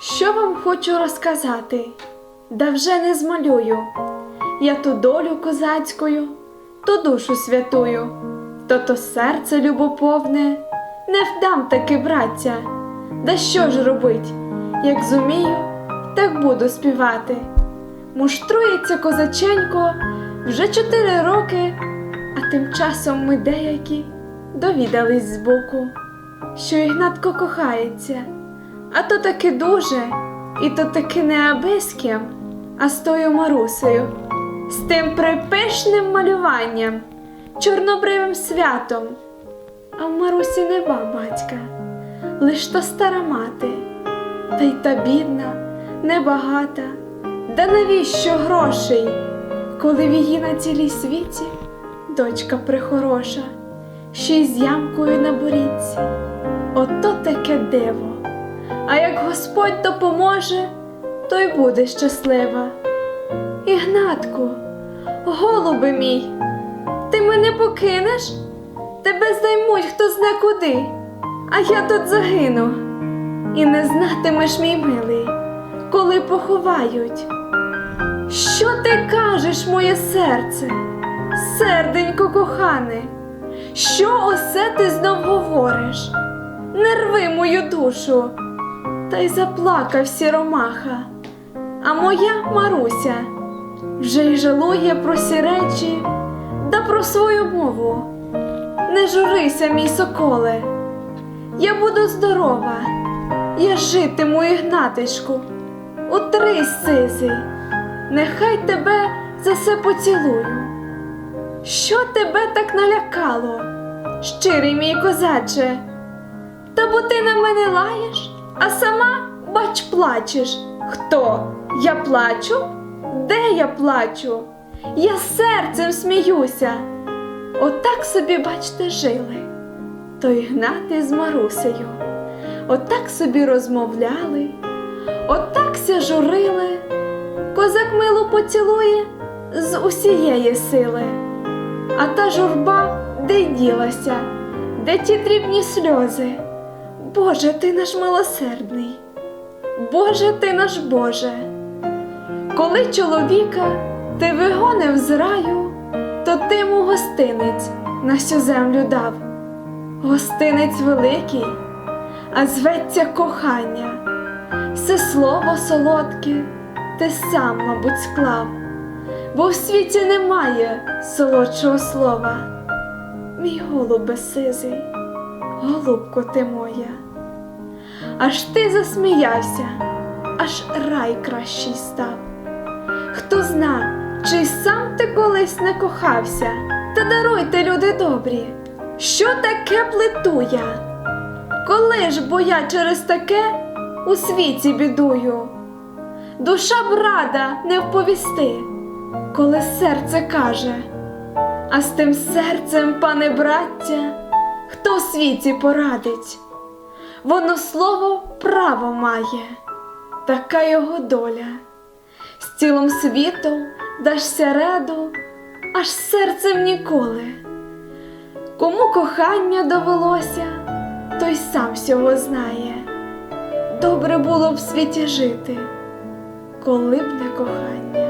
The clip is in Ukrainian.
Що вам хочу розказати, да вже не змалюю. Я ту долю козацькою, то душу святую, то то серце любоповне, не вдам таки, браття. Да що ж робить, як зумію, так буду співати. Муштрується козаченько вже чотири роки, а тим часом ми деякі довідались збоку, що Ігнатко кохається, а то таки дуже, і то таки не аби а з тою Марусею, з тим припишним малюванням, чорнобривим святом. А в Марусі нема батька, лиш то стара мати, та й та бідна, небагата. Да навіщо грошей, коли в її на цілій світі дочка прихороша, ще й з ямкою на борідці. Ото таке диво. А як Господь допоможе, то й буде щаслива. Ігнатку, голубе мій, ти мене покинеш? Тебе займуть хто зна куди, а я тут загину. І не знатимеш, мій милий, коли поховають. Що ти кажеш, моє серце, серденько кохане, що осе ти знов говориш? Не рви мою душу, та й заплакав сіромаха. А моя Маруся вже й жалує про сі речі да про свою мову. Не журися, мій соколе, я буду здорова, я житиму, Ігнатичку, утрись, сизий, нехай тебе за все поцілую. Що тебе так налякало, щирий мій козаче? Та бо ти на мене лаєш, а сама, бач, плачеш. Хто? Я плачу? Де я плачу? Я серцем сміюся. Отак собі, бачте, жили. То Ігнати з Марусею. Отак собі розмовляли, отак ся журили. Козак милу поцілує з усієї сили. А та журба де ділася, де ті дрібні сльози. Боже, ти наш милосердний, Боже, ти наш Боже. Коли чоловіка ти вигонив з раю, то ти йому гостинець на всю землю дав. Гостинець великий, а зветься кохання. Все слово солодке ти сам, мабуть, склав, бо в світі немає солодшого слова. Мій голубе сизий, голубко ти моя. Аж ти засміявся, аж рай кращий став. Хто зна, чи сам ти колись не кохався, та даруйте, люди добрі, що таке плету я? Коли ж бо я через таке у світі бідую? Душа б рада не вповісти, коли серце каже, а з тим серцем, пане браття, хто в світі порадить? Воно слово право має, така його доля. З цілим світом дашся раду, аж серцем ніколи. Кому кохання довелося, той сам всього знає. Добре було б в світі жити, коли б не кохання.